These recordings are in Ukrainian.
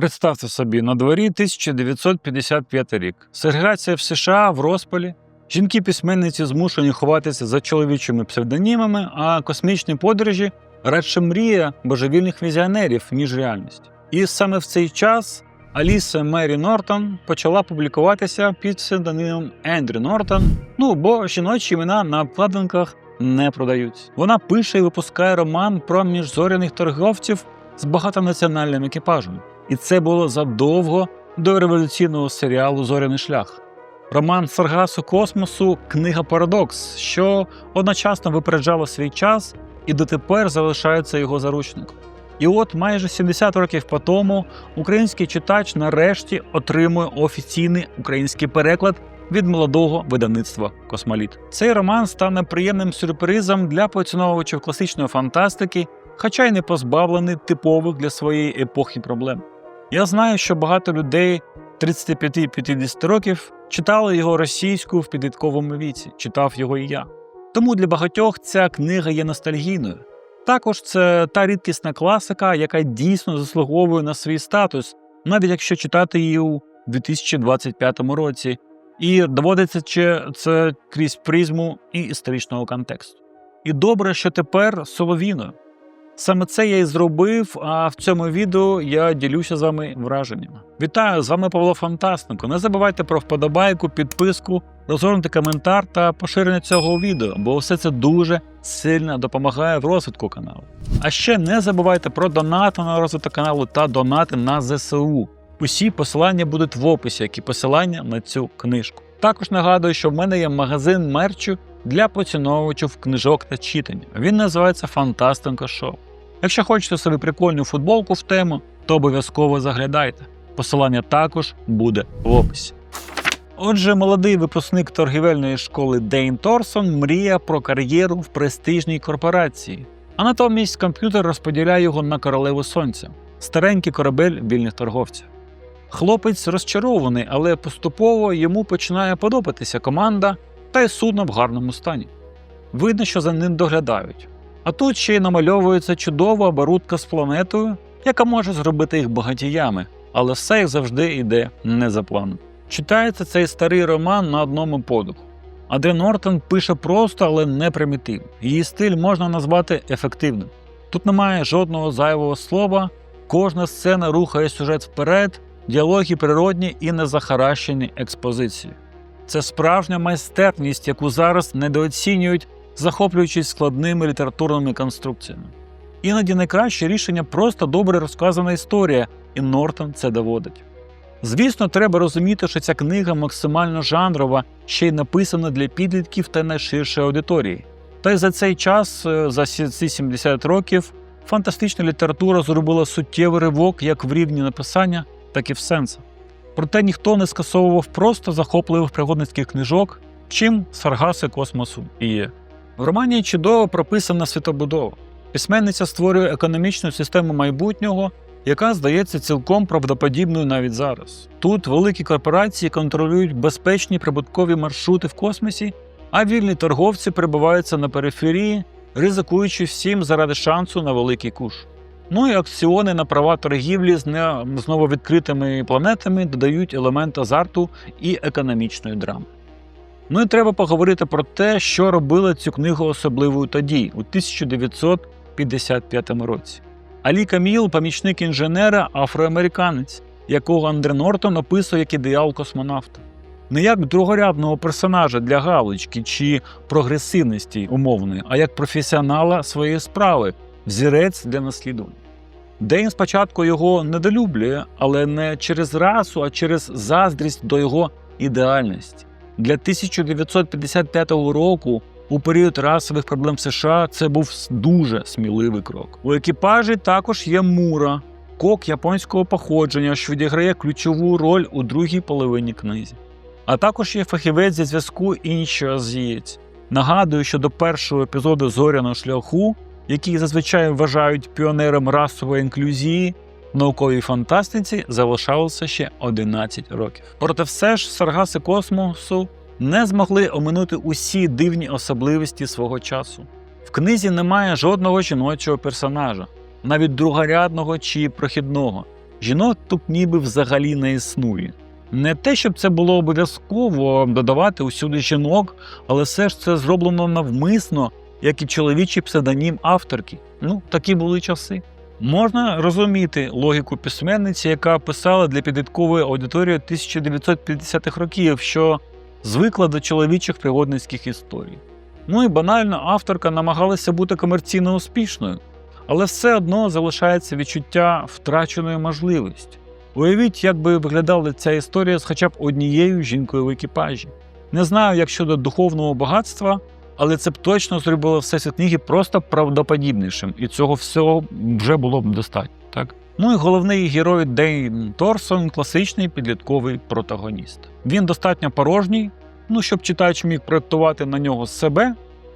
Представте собі, на дворі 1955 рік. Сегрегація в США в розпалі. Жінки-письменниці змушені ховатися за чоловічими псевдонімами, а космічні подорожі радше мрія божевільних візіонерів, ніж реальність. І саме в цей час Аліса Мері Нортон почала публікуватися під псевдонімом Ендрю Нортон. Ну бо жіночі імена на обкладинках не продаються. Вона пише і випускає роман про міжзоряних торговців з багатонаціональним екіпажем. І це було задовго до революційного серіалу Зоряний шлях. Роман Саргасу космосу Книга Парадокс, що одночасно випереджала свій час і дотепер залишається його заручником. І от майже 70 років по тому український читач нарешті отримує офіційний український переклад від молодого видавництва Космоліт. Цей роман стане приємним сюрпризом для поціновувачів класичної фантастики, хоча й не позбавлений типових для своєї епохи проблем. Я знаю, що багато людей 35-50 років читали його російською в підлітковому віці, читав його і я. Тому для багатьох ця книга є ностальгійною. Також це та рідкісна класика, яка дійсно заслуговує на свій статус, навіть якщо читати її у 2025 році, і доводиться чи це крізь призму і історичного контексту. І добре, що тепер соловіною. Саме це я і зробив, а в цьому відео я ділюся з вами враженнями. Вітаю, з вами Павло Фантастенко. Не забувайте про вподобайку, підписку, розгорнути коментар та поширення цього відео, бо все це дуже сильно допомагає в розвитку каналу. А ще не забувайте про донати на розвиток каналу та донати на ЗСУ. Усі посилання будуть в описі, як і посилання на цю книжку. Також нагадую, що в мене є магазин мерчу для поціновувачів книжок та читання. Він називається Фантастенко Шоу. Якщо хочете собі прикольну футболку в тему, то обов'язково заглядайте. Посилання також буде в описі. Отже, молодий випускник торгівельної школи Дейн Торсон мріє про кар'єру в престижній корпорації, а натомість комп'ютер розподіляє його на королеву сонця, старенький корабель вільних торговців. Хлопець розчарований, але поступово йому починає подобатися команда та й судно в гарному стані. Видно, що за ним доглядають. А тут ще й намальовується чудова оборудка з планетою, яка може зробити їх багатіями, але все як завжди йде не за планом. Читається цей старий роман на одному подуху. Аде Нортон пише просто, але не примітивно. Її стиль можна назвати ефективним. Тут немає жодного зайвого слова, кожна сцена рухає сюжет вперед, діалоги природні і не захаращені експозицією. Це справжня майстерність, яку зараз недооцінюють, захоплюючись складними літературними конструкціями. Іноді найкраще рішення просто добре розказана історія, і Нортон це доводить. Звісно, треба розуміти, що ця книга максимально жанрова, ще й написана для підлітків та найширшої аудиторії. Та й за цей час, е, за ці 70 років, фантастична література зробила суттєвий ривок як в рівні написання, так і в сенсах. Проте ніхто не скасовував просто захопливих пригодницьких книжок, чим саргаси космосу і є. В романі чудово прописана світобудова. Письменниця створює економічну систему майбутнього, яка здається цілком правдоподібною навіть зараз. Тут великі корпорації контролюють безпечні прибуткові маршрути в космосі, а вільні торговці перебуваються на периферії, ризикуючи всім заради шансу на великий куш. Ну і акціони на права торгівлі з не- з нововідкритими планетами додають елемент азарту і економічної драми. Ну і треба поговорити про те, що робило цю книгу особливою тоді, у 1955 році. Алі Каміл, помічник інженера, афроамериканець, якого Андре Нортон описує як ідеал космонавта. Не як другорядного персонажа для галочки чи прогресивності умовної, а як професіонала своєї справи, взірець для наслідування. Дейн спочатку його недолюблює, але не через расу, а через заздрість до його ідеальності. Для 1955 року, у період расових проблем США, це був дуже сміливий крок. У екіпажі також є Мура, кок японського походження, що відіграє ключову роль у другій половині книзі. А також є фахівець зі зв'язку інший азієць. Нагадую, що до першого епізоду зоряного шляху, який зазвичай вважають піонером расової інклюзії, науковій фантастиці залишалося ще 11 років. Проте все ж саргаси космосу не змогли оминути усі дивні особливості свого часу. В книзі немає жодного жіночого персонажа, навіть другорядного чи прохідного. жінок тут ніби взагалі не існує. Не те, щоб це було обов'язково додавати усюди жінок, але все ж це зроблено навмисно, як і чоловічий псевдонім авторки. Ну, такі були часи. Можна розуміти логіку письменниці, яка писала для підліткової аудиторії 1950-х років, що звикла до чоловічих пригодницьких історій. Ну і банально авторка намагалася бути комерційно успішною, але все одно залишається відчуття втраченої можливості. Уявіть, як би виглядала ця історія з хоча б однією жінкою в екіпажі. Не знаю, як щодо духовного багатства, але це б точно зробило всесвіт книги просто правдоподібнішим, і цього всього вже було б достатньо. Так? Ну і головний герой Дейн Торсон класичний підлітковий протагоніст. Він достатньо порожній, ну щоб читач міг проєктувати на нього себе,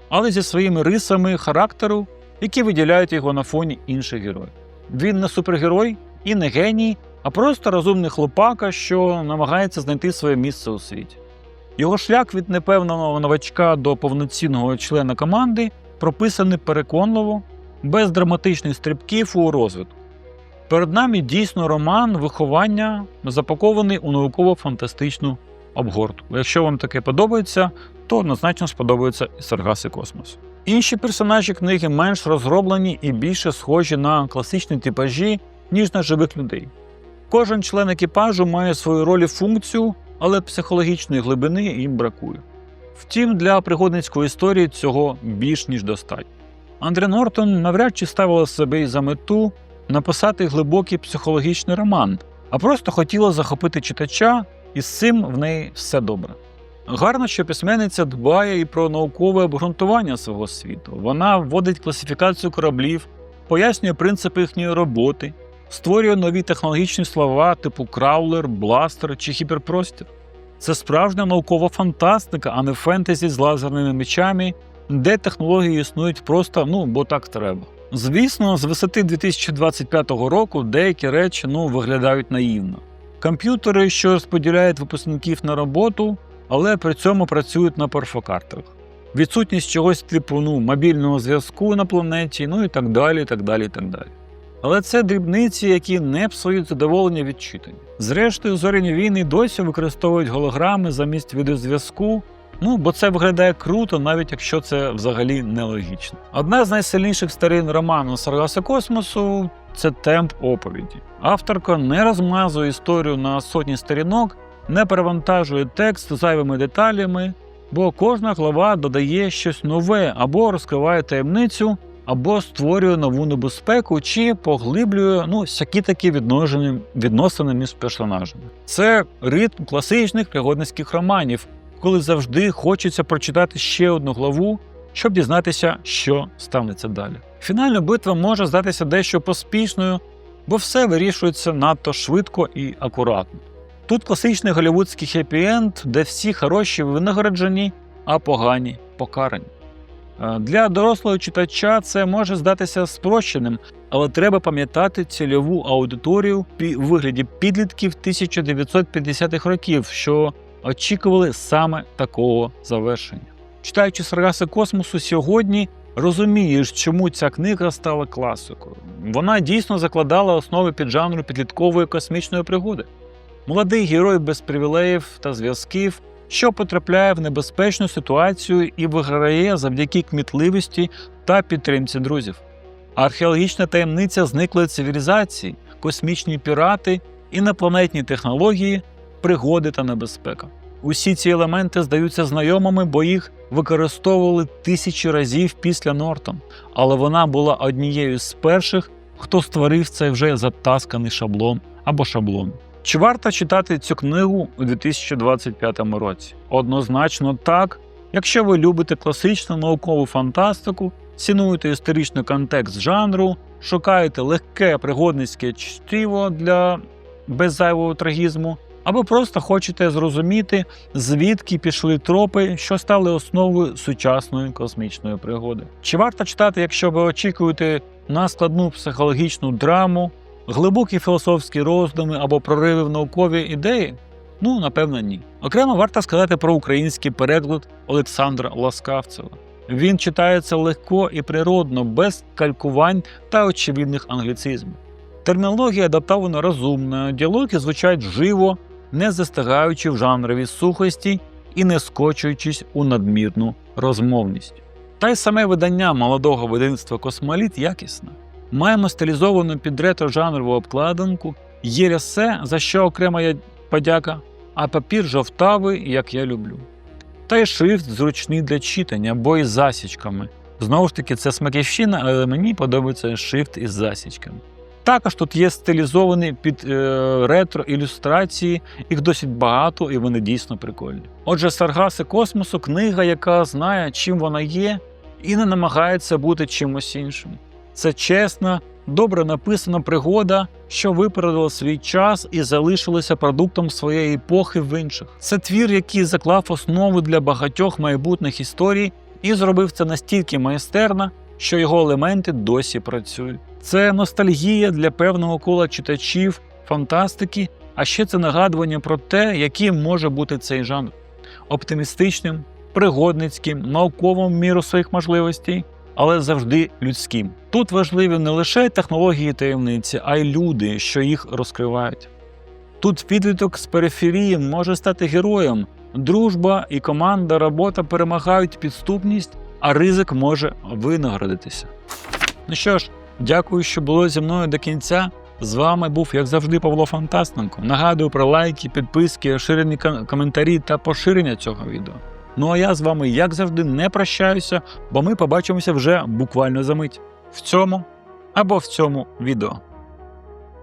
але зі своїми рисами характеру, які виділяють його на фоні інших героїв. Він не супергерой і не геній, а просто розумний хлопака, що намагається знайти своє місце у світі. Його шлях від непевного новачка до повноцінного члена команди прописаний переконливо, без драматичних стрибків у розвитку. Перед нами дійсно роман виховання, запакований у науково-фантастичну обгортку. Якщо вам таке подобається, то однозначно сподобається і Саргас і Космос. Інші персонажі книги менш розроблені і більше схожі на класичні типажі, ніж на живих людей. Кожен член екіпажу має свою роль і функцію, але психологічної глибини їм бракує. Втім, для пригодницької історії цього більш ніж достатньо. Андре Нортон навряд чи ставила себе за мету написати глибокий психологічний роман, а просто хотіла захопити читача, і з цим в неї все добре. Гарно, що письменниця дбає і про наукове обґрунтування свого світу. Вона вводить класифікацію кораблів, пояснює принципи їхньої роботи, створює нові технологічні слова типу краулер, бластер чи гіперпростір. Це справжня наукова фантастика, а не фентезі з лазерними мечами, де технології існують просто ну бо так треба. Звісно, з висоти 2025 року деякі речі ну, виглядають наївно. Комп'ютери, що розподіляють випускників на роботу, але при цьому працюють на перфокартах. Відсутність чогось типу ну, мобільного зв'язку на планеті, ну і так далі. так далі, так далі. Але це дрібниці, які не псують задоволення від читання. Зрештою, зоряні війни досі використовують голограми замість відеозв'язку, ну бо це виглядає круто, навіть якщо це взагалі нелогічно. Одна з найсильніших сторін роману Саргаса Космосу це темп оповіді. Авторка не розмазує історію на сотні сторінок, не перевантажує текст зайвими деталями, бо кожна глава додає щось нове або розкриває таємницю, або створює нову небезпеку, чи поглиблює ну, всякі такі відносини, між персонажами. Це ритм класичних пригодницьких романів, коли завжди хочеться прочитати ще одну главу, щоб дізнатися, що станеться далі. Фінальна битва може здатися дещо поспішною, бо все вирішується надто швидко і акуратно. Тут класичний голівудський хеппі-енд, де всі хороші винагороджені, а погані покарані. Е, Для дорослого читача це може здатися спрощеним, але треба пам'ятати цільову аудиторію у вигляді підлітків 1950-х років, що очікували саме такого завершення. Читаючи Саргаси космосу сьогодні, розумієш, чому ця книга стала класикою. Вона дійсно закладала основи піджанру підліткової космічної пригоди. Молодий герой без привілеїв та зв'язків, що потрапляє в небезпечну ситуацію і виграє завдяки кмітливості та підтримці друзів. Археологічна таємниця зниклої цивілізації, космічні пірати, інопланетні технології, пригоди та небезпека. Усі ці елементи здаються знайомими, бо їх використовували тисячі разів після Нортон, але вона була однією з перших, хто створив цей вже затасканий шаблон або шаблон. Чи варто читати цю книгу у 2025 році? Однозначно так, якщо ви любите класичну наукову фантастику, цінуєте історичний контекст жанру, шукаєте легке пригодницьке чтиво для без зайвого трагізму, або просто хочете зрозуміти, звідки пішли тропи, що стали основою сучасної космічної пригоди. Чи варто читати, якщо ви очікуєте на складну психологічну драму, глибокі філософські роздуми або прориви в наукові ідеї? Ну, напевно, ні. Окремо варто сказати про український переклад Олександра Ласкавцева. Він читається легко і природно, без калькувань та очевидних англіцизмів. Термінологія адаптована розумно, діалоги звучать живо, не застигаючи в жанровій сухості і не скочуючись у надмірну розмовність. Та й саме видання молодого видавництва Космоліт якісне. Маємо стилізовану під ретро-жанрову обкладинку, є рясе, за що окрема є подяка, а папір жовтавий, як я люблю. Та й шрифт зручний для читання, бо із засічками. Знову ж таки, це смаківщина, але мені подобається шрифт із засічками. Також тут є стилізовані під е, ретро ілюстрації, їх досить багато і вони дійсно прикольні. Отже, Саргаси космосу книга, яка знає, чим вона є, і не намагається бути чимось іншим. Це чесна, добре написана пригода, що випередила свій час і залишилася продуктом своєї епохи в інших. Це твір, який заклав основу для багатьох майбутніх історій і зробив це настільки майстерно, що його елементи досі працюють. Це ностальгія для певного кола читачів фантастики, а ще це нагадування про те, яким може бути цей жанр: оптимістичним, пригодницьким, науковим міру своїх можливостей, але завжди людським. Тут важливі не лише технології таємниці, а й люди, що їх розкривають. Тут підліток з периферії може стати героєм. Дружба і команда робота перемагають підступність, а ризик може винагородитися. Ну що ж, дякую, що були зі мною до кінця. З вами був, як завжди, Павло Фантастенко. Нагадую про лайки, підписки, розширені ком- коментарі та поширення цього відео. Ну а я з вами, як завжди, не прощаюся, бо ми побачимося вже буквально за мить в цьому або в цьому відео.